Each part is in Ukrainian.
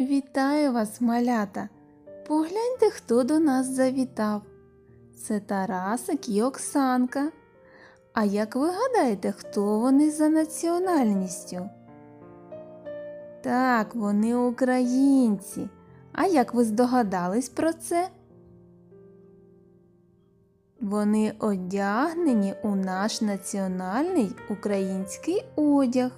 Вітаю вас, малята! Погляньте, хто до нас завітав. Це Тарасик і Оксанка. А як ви гадаєте, хто вони за національністю? Так, вони українці. А як ви здогадались про це? Вони одягнені у наш національний український одяг.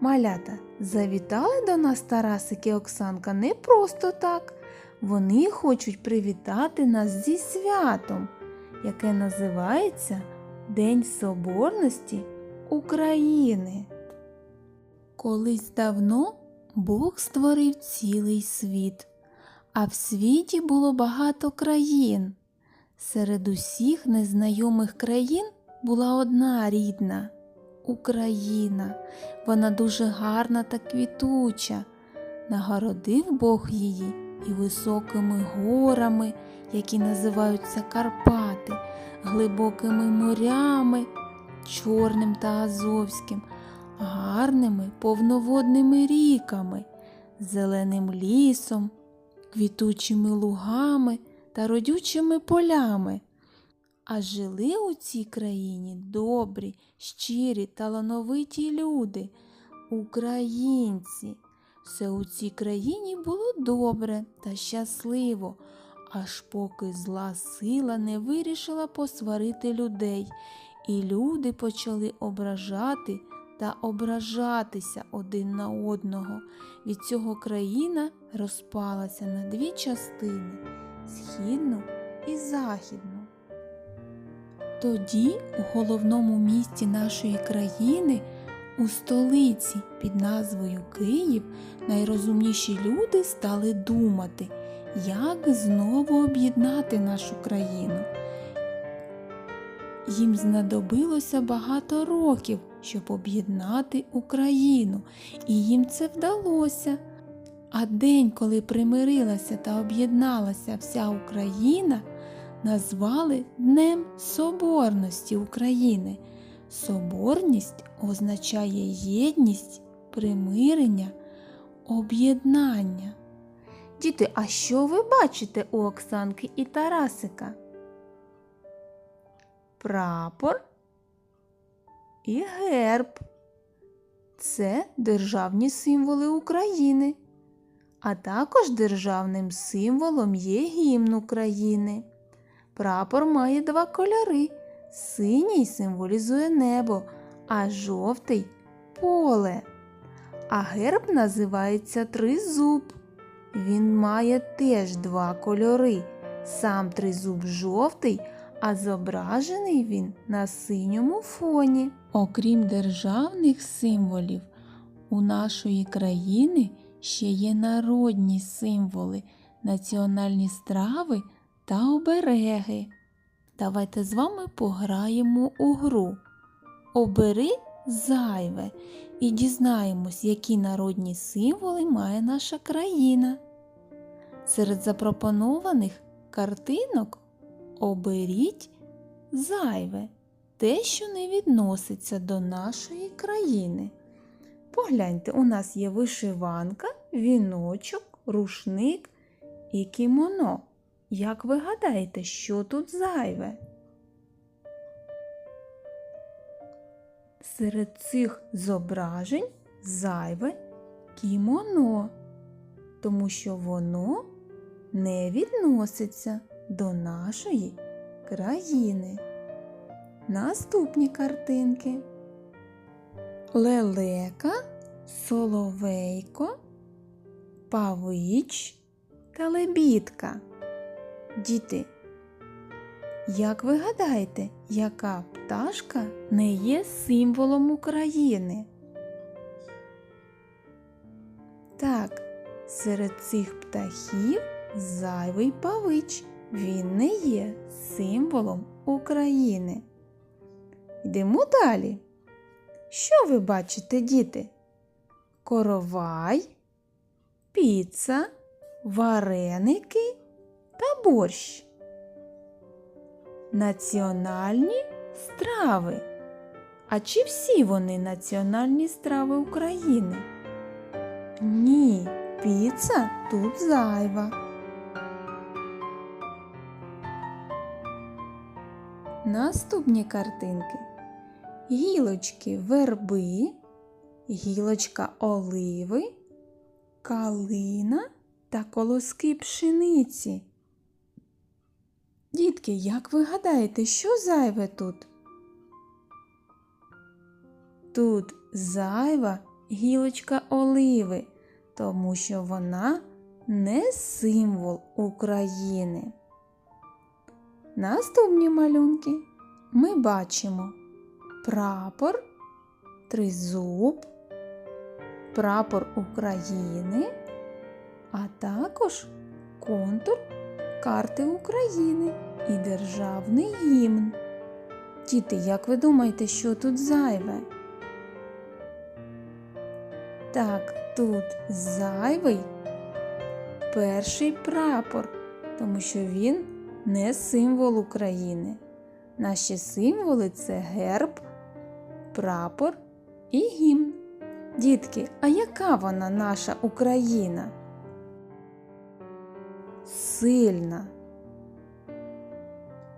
Малята, завітали до нас Тарасик і Оксанка не просто так. Вони хочуть привітати нас зі святом, яке називається День Соборності України. Колись давно Бог створив цілий світ, а в світі було багато країн. Серед усіх незнайомих країн була одна рідна Україна. Вона дуже гарна та квітуча. Нагородив Бог її і високими горами, які називаються Карпати, глибокими морями, Чорним та Азовським, гарними повноводними ріками, зеленим лісом, квітучими лугами та родючими полями. А жили у цій країні добрі, щирі, талановиті люди, українці. Все у цій країні було добре та щасливо, аж поки зла сила не вирішила посварити людей, і люди почали ображати та ображатися один на одного. Від цього країна розпалася на дві частини східну і західну. Тоді у головному місті нашої країни, у столиці під назвою Київ, найрозумніші люди стали думати, як знову об'єднати нашу країну. Їм знадобилося багато років, щоб об'єднати Україну, і їм це вдалося. А день, коли примирилася та об'єдналася вся Україна, назвали Днем Соборності України. Соборність означає єдність, примирення, об'єднання. Діти, а що ви бачите у Оксанки і Тарасика? Прапор і герб. Це державні символи України. А також державним символом є гімн України. Прапор має два кольори. Синій символізує небо, а жовтий поле. А герб називається тризуб. Він має теж два кольори. Сам тризуб жовтий, а зображений він на синьому фоні. Окрім державних символів, у нашої країни ще є народні символи, національні страви та обереги. Давайте з вами пограємо у гру. Обери зайве і дізнаємось, які народні символи має наша країна. Серед запропонованих картинок оберіть зайве, те, що не відноситься до нашої країни. Погляньте, у нас є вишиванка, віночок, рушник і кімоно. Як ви гадаєте, що тут зайве? Серед цих зображень зайве кімоно, тому що воно не відноситься до нашої країни. Наступні картинки. Лелека, соловейко, павич та лебідка. Діти, як ви гадаєте, яка пташка не є символом України? Так, серед цих птахів зайвий павич. Він не є символом України. Йдемо далі. Що ви бачите, діти? Коровай, піца, вареники та борщ. Національні страви. А чи всі вони національні страви України? Ні, Піца тут зайва. Наступні картинки. Гілочки верби, гілочка оливи, калина та колоски пшениці. Дітки, як ви гадаєте, що зайве тут? Тут зайва гілочка оливи, тому що вона не символ України. Наступні малюнки ми бачимо прапор, тризуб, прапор України, а також контур карти України і державний гімн. Діти, як ви думаєте, що тут зайве? Так, тут зайвий перший прапор, тому що він не символ України. Наші символи це герб, прапор і гімн. Дітки, а яка вона наша Україна? Сильна,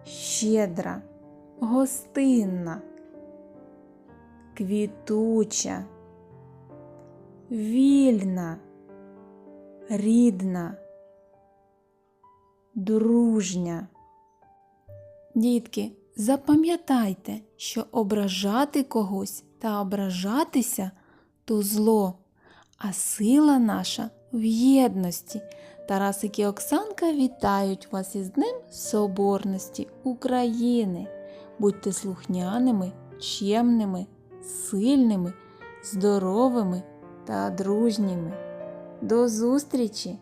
щедра, гостинна, квітуча, вільна, рідна, дружня. Дітки, запам'ятайте, що ображати когось та ображатися то зло, а сила наша в єдності. Тарасик і Оксанка вітають вас із Днем Соборності України. Будьте слухняними, чемними, сильними, здоровими та дружніми. До зустрічі!